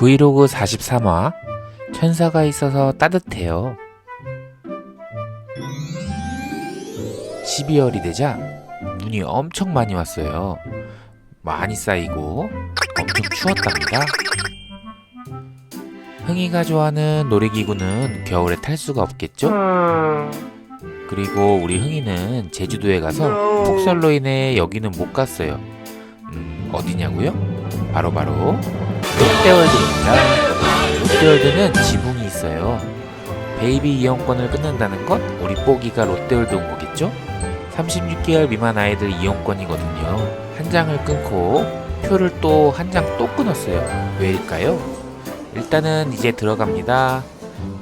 브이로그 43화 천사가 있어서 따뜻해요. 12월이 되자 눈이 엄청 많이 왔어요. 많이 쌓이고 엄청 추웠답니다. 흥이가 좋아하는 놀이기구는 겨울에 탈 수가 없겠죠? 그리고 우리 흥이는 제주도에 가서 폭설로 인해 여기는 못 갔어요. 음, 어디냐고요? 바로바로 롯데월드입니다. 롯데월드는 지붕이 있어요. 베이비 이용권을 끊는다는 건 우리 뽀기가 롯데월드 온 거겠죠? 36개월 미만 아이들 이용권이거든요. 한 장을 끊고 표를 또 한 장 또 끊었어요. 왜일까요? 일단은 이제 들어갑니다.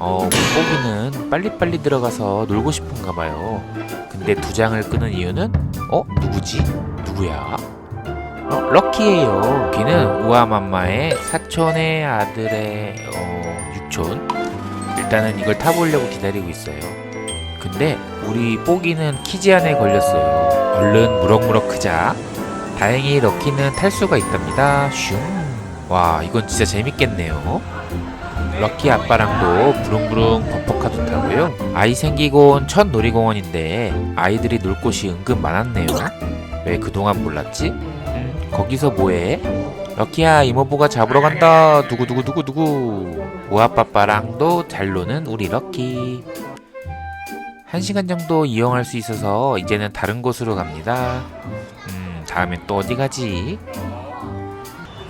어, 뽀기는 빨리빨리 들어가서 놀고 싶은가 봐요. 근데 두 장을 끊은 이유는 어? 누구지? 누구야? 어, 럭키예요. 걔는 우아맘마의 사촌의 아들의 어, 육촌. 일단은 이걸 타보려고 기다리고 있어요. 근데 우리 뽀기는 키즈 안에 걸렸어요. 얼른 무럭무럭 크자. 다행히 럭키는 탈 수가 있답니다. 슝. 와, 이건 진짜 재밌겠네요. 럭키 아빠랑도 부릉부릉 범퍼카도 타고요. 아이 생기고 온 첫 놀이공원인데 아이들이 놀 곳이 은근 많았네요. 왜 그동안 몰랐지? 음, 거기서 뭐해? 럭키야 이모부가 잡으러 간다. 두구두구두구두구. 우아빠빠랑도 잘 노는 우리 럭키. 한 시간 정도 이용할 수 있어서 이제는 다른 곳으로 갑니다. 음, 다음엔 또 어디 가지?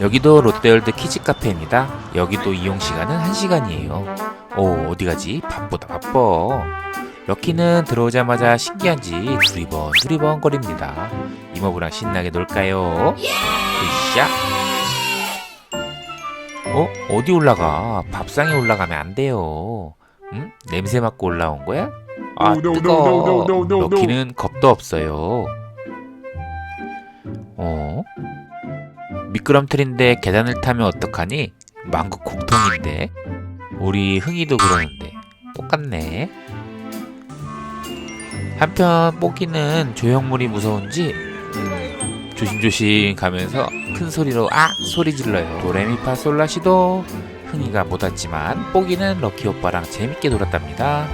여기도 롯데월드 키즈 카페입니다. 여기도 이용 시간은 1시간이에요. 오, 어디 가지? 바쁘다, 바빠. 럭키는 들어오자마자 신기한지 두리번, 두리번 거립니다. 이모부랑 신나게 놀까요? 으쌰! 어? 어디 올라가? 밥상에 올라가면 안 돼요. 응? 냄새 맡고 올라온 거야? 아, 뜨거. 럭키는 겁도 없어요. 어? 미끄럼틀인데 계단을 타면 어떡하니? 망국 공통인데. 우리 흥이도 그러는데 똑같네. 한편 뽀기는 조형물이 무서운지 음, 조심조심 가면서 큰 소리로 아 소리 질러요. 도레미파 솔라시도 흥이가 못 왔지만 뽀기는 럭키 오빠랑 재밌게 놀았답니다.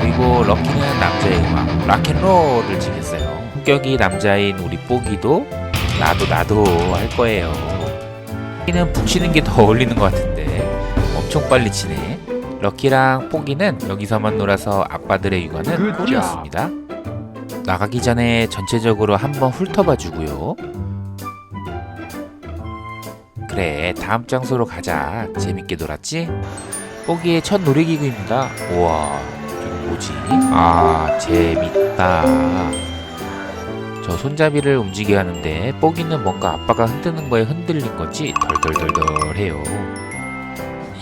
그리고 럭키는 남자의 음악 락앤롤을 즐겼어요. 성격이 남자인 우리 뽀기도 나도 나도 할 거예요. 뽀기는 북치는 게 더 어울리는 것 같은데 엄청 빨리 치네. 럭키랑 뽀기는 여기서만 놀아서 아빠들의 육아는. 꿀이었습니다. 나가기 전에 전체적으로 한번 훑어봐 주고요. 그래, 다음 장소로 가자. 재밌게 놀았지? 뽀기의 첫 놀이기구입니다. 우와, 이거 뭐지? 아, 재밌다. 저 손잡이를 움직여 하는데 뽀기는 뭔가 아빠가 흔드는 거에 흔들린 건지 덜덜덜덜 해요.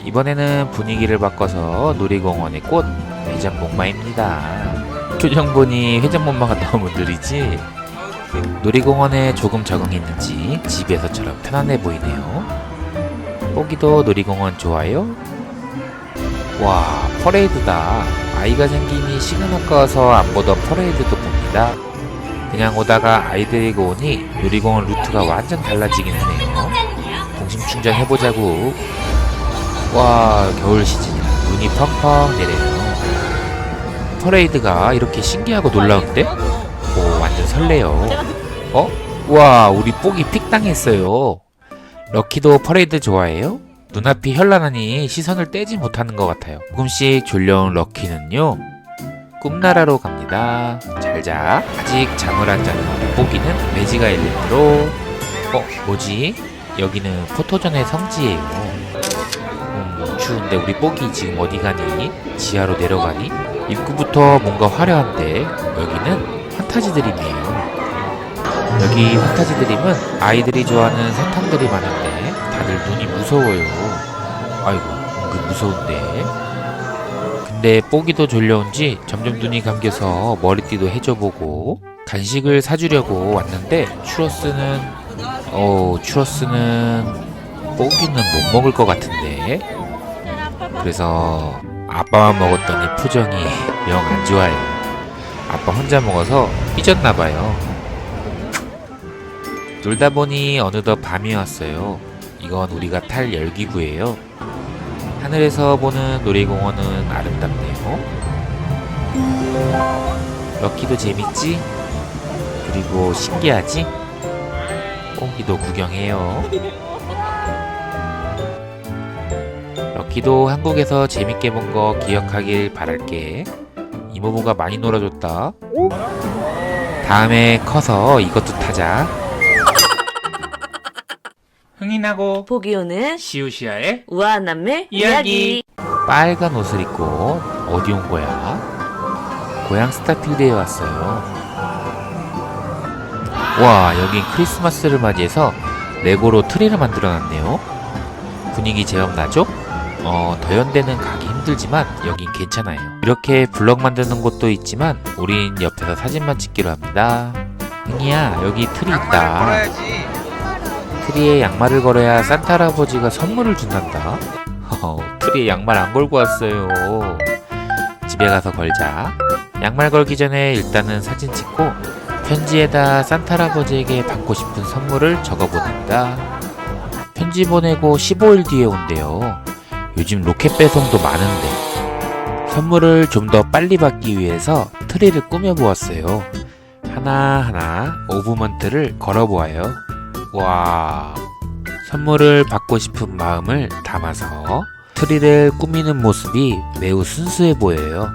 이번에는 분위기를 바꿔서 놀이공원의 꽃 회전목마입니다. 보니 회전목마가 너무 느리지? 놀이공원에 조금 적응했는지 집에서처럼 편안해 보이네요. 뽀기도 놀이공원 좋아요? 와, 퍼레이드다. 아이가 생기니 시간 아까워서 안 보던 퍼레이드도 봅니다. 그냥 오다가 아이 데리고 오니 놀이공원 루트가 완전 달라지긴 하네요. 공심 충전 해보자고. 와, 겨울 시즌이라 눈이 펑펑 내려요. 퍼레이드가 이렇게 신기하고 놀라운데? 오, 완전 설레요. 어? 와, 우리 뽁이 픽 당했어요. 럭키도 퍼레이드 좋아해요? 눈앞이 현란하니 시선을 떼지 못하는 것 같아요. 조금씩 졸려온 럭키는요. 꿈나라로 갑니다. 잘 자. 아직 잠을 안 자는 우리 뽀기는 매지가 일랜드로. 어, 뭐지? 여기는 포토전의 성지예요. 음, 추운데 우리 뽀기 지금 어디 가니? 지하로 내려가니? 입구부터 뭔가 화려한데 여기는 판타지 드림이에요. 여기 판타지 드림은 아이들이 좋아하는 사탕들이 많은데 다들 눈이 무서워요. 아이고, 은근 무서운데. 근데 뽀기도 졸려온지 점점 눈이 감겨서 머리띠도 해줘보고 간식을 사주려고 왔는데 추러스는 어 추러스는 뽀기는 못 먹을 것 같은데 그래서 아빠만 먹었더니 표정이 영 안 좋아요. 아빠 혼자 먹어서 삐졌나 봐요. 놀다 보니 어느덧 밤이 왔어요. 이건 우리가 탈 열기구예요. 하늘에서 보는 놀이공원은 아름답네요. 럭키도 재밌지? 그리고 신기하지? 뽕기도 구경해요. 럭키도 한국에서 재밌게 본 거 기억하길 바랄게. 이모부가 많이 놀아줬다. 다음에 커서 이것도 타자. 흥이나고 보기 오는 시우시아의 우아한 남매 이야기. 이야기. 빨간 옷을 입고 어디 온 거야? 고향 스타필드에 왔어요. 와, 여긴 크리스마스를 맞이해서 레고로 트리를 만들어 놨네요. 분위기 제법 나죠? 어, 더현대는 가기 힘들지만 여긴 괜찮아요. 이렇게 블럭 만드는 곳도 있지만 우린 옆에서 사진만 찍기로 합니다. 흥이야, 여기 트리 있다. 트리에 양말을 걸어야 산타 할아버지가 선물을 준단다. 트리에 양말 안 걸고 왔어요. 집에 가서 걸자. 양말 걸기 전에 일단은 사진 찍고 편지에다 산타 할아버지에게 받고 싶은 선물을 적어 보낸다. 편지 보내고 15일 뒤에 온대요. 요즘 로켓 배송도 많은데 선물을 좀 더 빨리 받기 위해서 트리를 꾸며 보았어요. 하나하나 오브먼트를 걸어 보아요. 와. 선물을 받고 싶은 마음을 담아서 트리를 꾸미는 모습이 매우 순수해 보여요.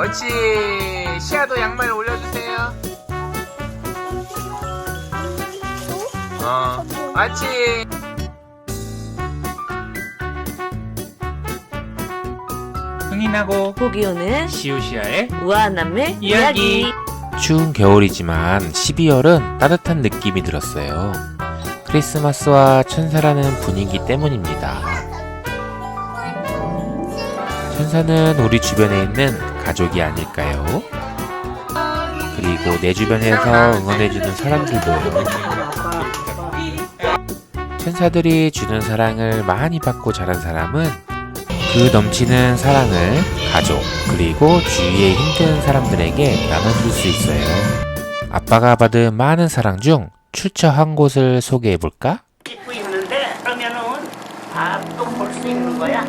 옳지 시아도 양말 올려주세요 어 옳지 흥이나고 보기 오는 시우시아의 우아한 남매 이야기. 이야기. 추운 겨울이지만 12월은 따뜻한 느낌이 들었어요. 크리스마스와 천사라는 분위기 때문입니다. 천사는 우리 주변에 있는 가족이 아닐까요? 그리고 내 주변에서 응원해주는 사람들도요. 천사들이 주는 사랑을 많이 받고 자란 사람은 그 넘치는 사랑을 가족, 그리고 주위에 힘든 사람들에게 나눠줄 수 있어요. 아빠가 받은 많은 사랑 중 출처 한 곳을 소개해 볼까? 찍고 있는데 그러면은 다 또 볼 수 있는 거야.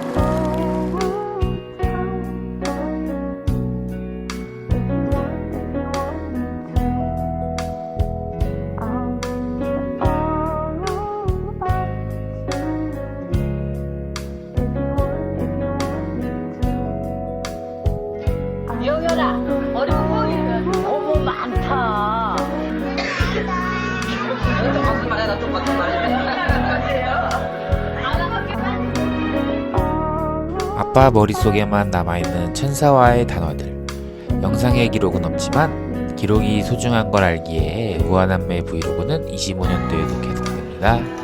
아빠 머릿속에만 남아있는 천사와의 단어들. 영상의 기록은 없지만 기록이 소중한 걸 알기에 무한한매 브이로그는 25년도에도 계속됩니다.